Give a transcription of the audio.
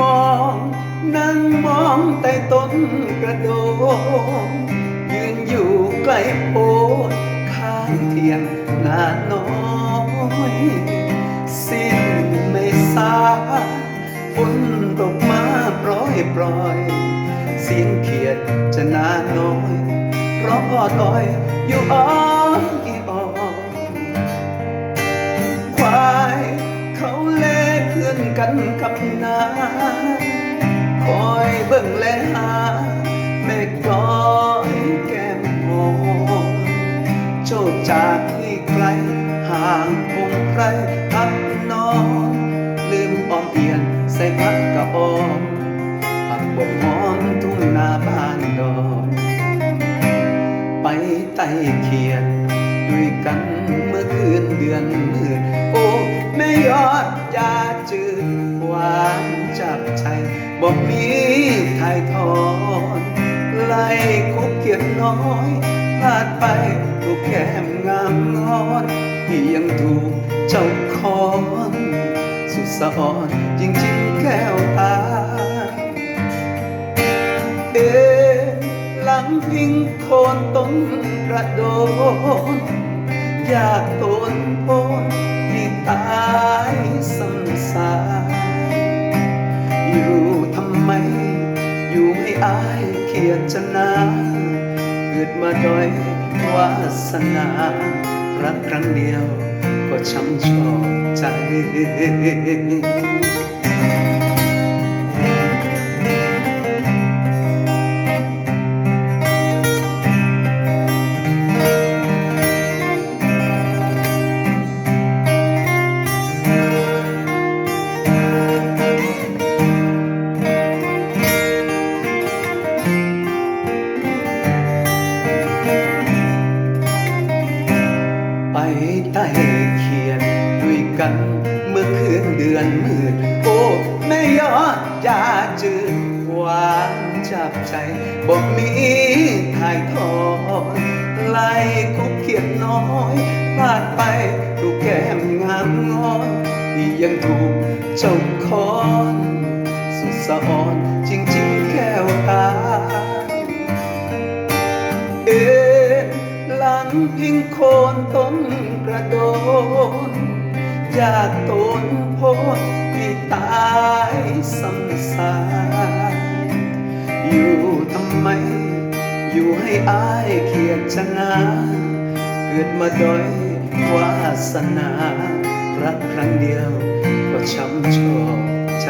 มองนั่งมองใต้ต้นกระโดงยืนอยู่ใกล้โพดข้างเทียงนาน้อยสิ้นไม่สาฝนตกมาปล่อยปล่อย เสียงเขียดจะนาน้อยร้องอ้อต่อยอยู่อ้อ กันกับนาคอยเบิ่งแลหาแม่ก้อยแก้มมองโจดจากนี่ไกลห่างคงใครพักนอนลืมออมเอียนใส่พักกะออมปักบกหอมทุ่งนาบ้านดอนไปไต่เขียนด้วยกันเมื่อคืนเดือนมืดโอ้แม่ยอดยาจืด หวานจับใจบอกมีถ่ายทอนไล่คุกเขียนน้อยพลาดไปถูกแก้มงามงอนที่ยังถูกเจ้าคอนสุดสะอ่อนจริงๆแก้วตา เอ๊หลังพิงโคนต้นกระโดนอยากตนโพนที่ตายายเขียดชนะเกิดมาด้อยวาสนา รักครั้งเดียวก็ช้ำชอกใจ ใต้เขียนด้วยกันเมื่อคืนเดือนมืดโอ้แม่ยอดยาจืดหวานจับใจบอกมีถ่ายทอดไล่คุกเขียนน้อยพลาดไปถูกแก้มงามงอนที่ยังถูกเจ้าคอนสุดสะอ่อนจริงๆแก้วตา พิงโคนต้นกระโดนอยากตนโพนที่ตายซ้ำซากอยู่ทำไม อยู่ให้อายเขียดชนะเกิดมาด้อยวาสนา รักครั้งเดียวก็ช้ำชอกใจ